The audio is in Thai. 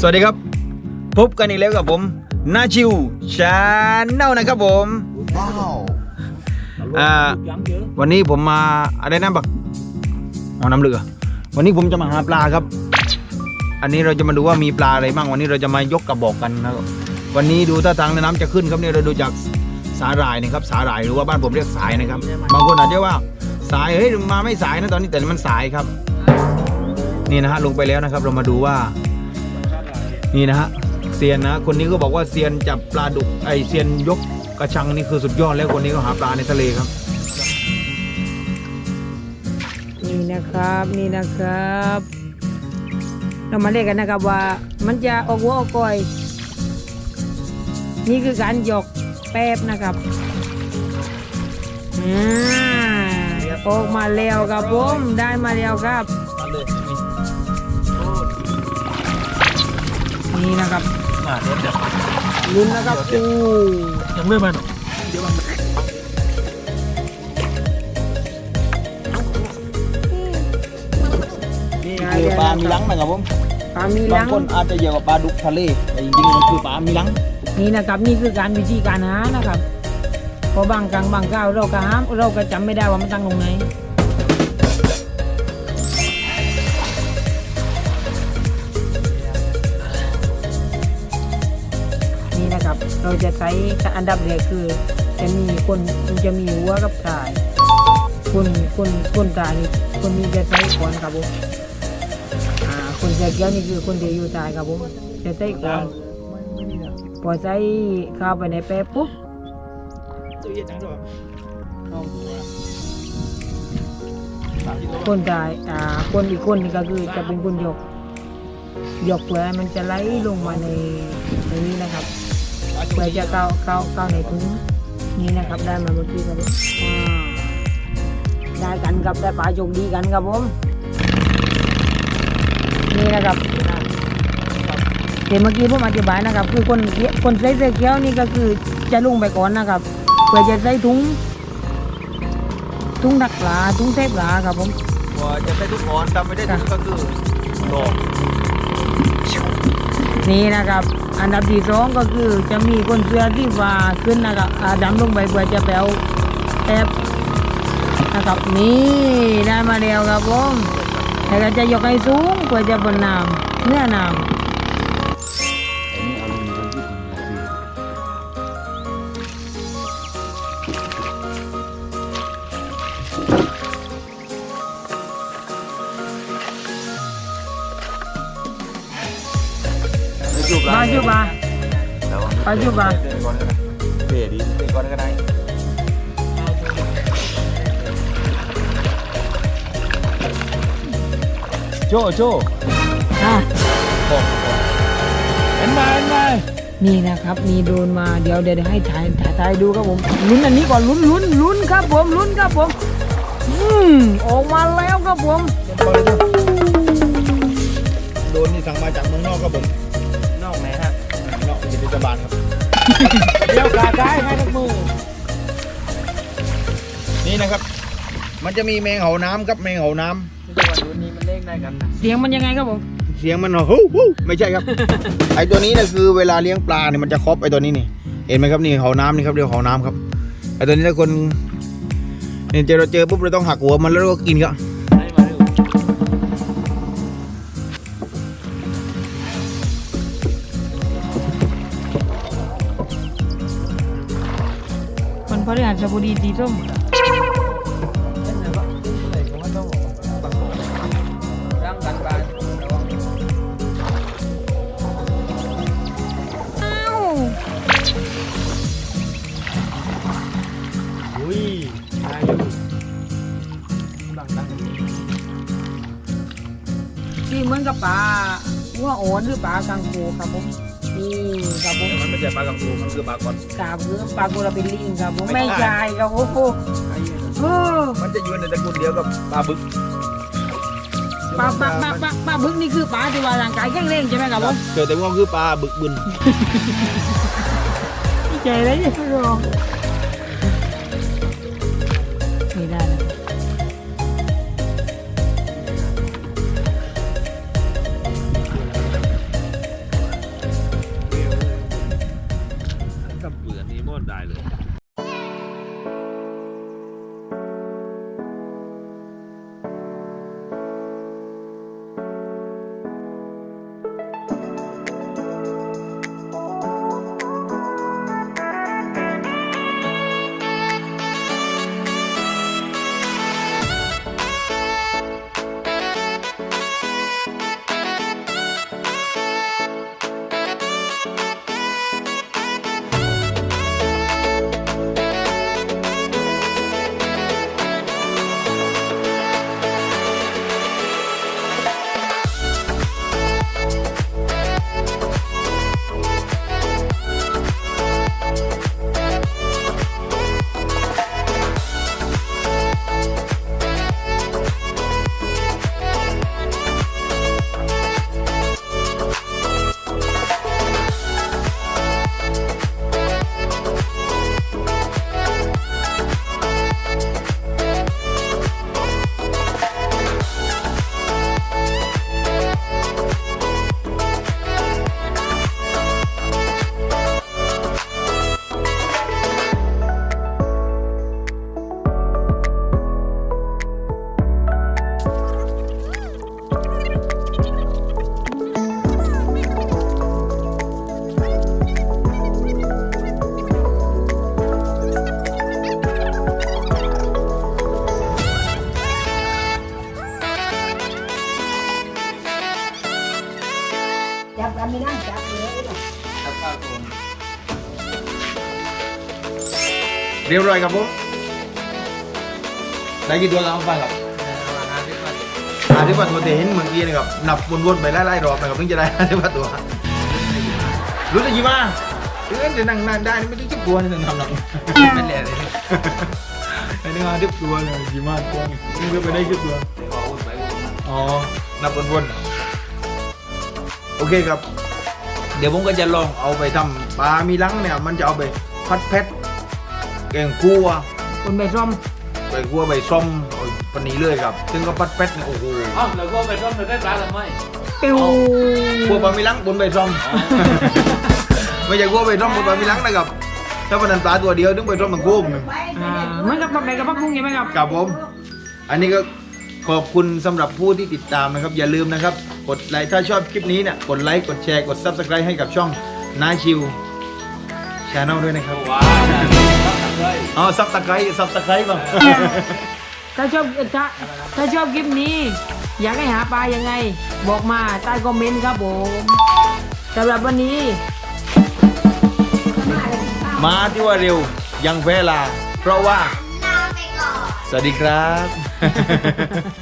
สวัสดีครับ พบกันอีกแล้วกับผมนาชิวชาแนลนะครับผมอ่าวันนี้ผมมาอะไรนะบักอ๋อน้ำเรือวันนี้ผมจะมาหาปลาครับ อันนี้เราจะมาดูว่ามีปลาอะไรบ้างวันนี้เราจะมายกกระบอกกันนะครับวันนี้ดูท่าทางน้ำจะขึ้นครับเนี่ยเราดูจากสาหร่ายนะครับสาหร่ายหรือว่าบ้านผมเรียกสายนะครับบางคนอาจจะว่าสายเฮ้ยมาไม่สายนะตอนนี้แต่มันสายครับ นี่นะฮะลงไปแล้วนะครับ เรามาดูว่า นี่นะฮะเซียนนะ คนนี้ก็บอกว่าเซียนจับปลาดุกไอเซียนยกกระชังนี่คือสุดยอดแล้วคนนี้ก็หาปลาในทะเลครับ นี่นะครับนี่นะครับ เรามาเรียกกันนะครับว่ามันจะออกหัวออกก้อย นี่คือการหยกแป๊บนะครับออกมาแล้วครับผมได้มาแล้วครับ นี่นะครับลุ้นนะครับอู้ยังไม่มันนี่คือปลามีลังนะครับผมปลามีบาลังงคนอาจจะเยอะกว่าปลาดุกทะเลแต่จริงๆมันคือปลามีลังนี่นะครับนี่คือการวิธีการหานะครับ เพอบางครั้งบางคราวเราก็หาเราก็จำไม่ได้ว่ามันตั้งตรงไหน นะครับ เราจะใช้อันดับแรกคือ จะมีคนจะมีหัวกับถ่ายคนคนคนตายนี่คนนี้จะใช้ก่อนครับผมอ่าคนเสื้อเขียวนี่คือคนที่อยู่ตายครับผมจะใช้ก่อนพอใส่ข้าวไปในแป๊บปุ๊บคนตายอ่าคนอีกคนนี่ก็คือจะเป็นคนยกยกเพื่อมันจะไหลลงมาในในนี้ นะครับเพื่อจะเข้าเข้าเข้าในถุงนี้นะครับได้มาเมื่อกี้ครับได้กันครับได้ปลาโชคดีกันครับผมนี่นะครับเดี๋ยวเมื่อกี้ผมอธิบายนะครับ คือคนคนใส่เสื้อเขียวนี่ก็คือจะลงไปก่อนนะครับเพื่อจะใส่ถุงถุงดักปลาถุงเทปปลาครับผมพอจะได้ทุงกคนทำไม่ได้ทุกก็คือดอก นี่นะครับ อันดับที่สองก็คือจะมีคนเสื้อที่ว่าขึ้นนะครับดำลงไปเพื่อจะแปลวแอบนะครับนี่ได้มาเดียวครับผมแต่ก็จะยกให้สูงเพื่อจะบนน้ำเนื้อน้ำ จูบมาจุบาปลาจูบอะเปรดีเปรก่อนก็ได้โจโจอะบอกเห็นไหมเห็นไหมนี่นะครับ มีโดรนมาเดี๋ยวเดี๋ยวให้ถ่ายถ่ายถ่ายดูครับผมลุ้นอันนี้ก่อนลุ้นลุ้นลุ้นครับผมลุ้นครับผมอืมออกมาแล้วครับผมโดนนี่สั่งมาจากเมืองนอกครับผมนอกไหนฮะ นอกเป็นเทศบาลครับเดี๋ยวกาได้ให้ทุกมือ นี่นะครับ มันจะมีแมงเหาน้ำครับแมงเหาน้จังหวัดนู้นนี้มันเล่นได้กันนะเสียงมันยังไงครับผมำเสียงมันฮู้ฮู้ไม่ใช่ครับ ไอตัวนี้นะคือเวลาเลี้ยงปลาเนี่ยมันจะครอบไอตัวนี้นี่เห็นไหมครับนี่เหาน้ำนี่ครับเรียกเหาน้ำครับไอตัวนี้ถ้าคนเนี่ยเจอเราเจอปุ๊บเราต้องหักหัวมันแล้วเราก็กินครับ พฤหัสบดีสีส้มอ้าวอุ้ยได้อยู่ดังดังที่เหมือนกับปลาหัวโอนหรือปลากังฟูครับผมนี่ ครับผมมันไม่ใช่ปลากระปูมันคือปลากรอนกาบคือปลาโกระเบลลิงครับผมไม่ใช่ครับโอ้โหโอ้มันจะอยู่ในตระกูลเดียวกับปลาบึกปลาปลาปลาปลาปลาบึกนี่คือปลาที่ว่าร่างกายแข็งแรงใช่ไหมครับผมเจอแต่ว่าคือปลาบึกบึนใจเลยเนี่ยรอไเรียบร้อยครับผมได้กี่ตัวแล้วครับครับประมาณห้าสิบนาทีอาที่ว่าตัวเตเห็นเมื่อกี้นะครับนับวนๆไปไล่ๆรอบนะครับถึงจะได้อาที่ว่าตัวรู้สึกยี่มาเออจะนั่งนั่งได้นี่ไม่ได้คิดกลัวนี่นั่งทำหนังไม่เหลือเลยไอ้นี่อาที่กลัวเลยยี่มากกลัวนี่ก็ไม่ได้คิดกลัวขออุ่นไปอุ่นมาอ๋อนับวนๆโอเคครับ เดี๋ยวผมก็จะลองเอาไปทำปลามีลังเนี่ย มันจะเอาไปพัดเพชร แกงคั่วคนไปซ่อมไปคั่วไปส้มโอ้ยปันนี้เลยครับ ซึ่งก็พัดเพชรเนี่ยโอ้โหอ้าวแล้วก็ไปต้มได้ปลาทำไมปิวคั่วปลามีลังบนใบส้มไม่ใช่คั่วใบส้มบนปลามีลังนะครับ ถ้าวันนั้นปลาตัวเดียวต้องไปส้มทั้งคู่หนึ่งอ่าเหมือนกับปักใดกับปักบุ้งใช่ไหมครับ ครับผม อันนี้ก็ขอบคุณสำหรับผู้ที่ติดตามนะครับ อย่าลืมนะครับ กดไลค์ถ้าชอบคลิปนี้เนี่ยกดไลค์กดแชร์กด Subscribe ให้กับช่องนาชิวช n แนลด้วยนะครับ ว้าวครับเลย อ๋อซับตะไคร้ซับตะไคร้บ้างถ้าชอบถ้าถ้าชอบคลิปนี้ อยากให้หาปลายังไง บอกมาใต้คอมเมนต์ครับผมสำหรับวันนี้ มาที่ว่าเร็วยังเวลา เพราะว่า สวัสดีครับ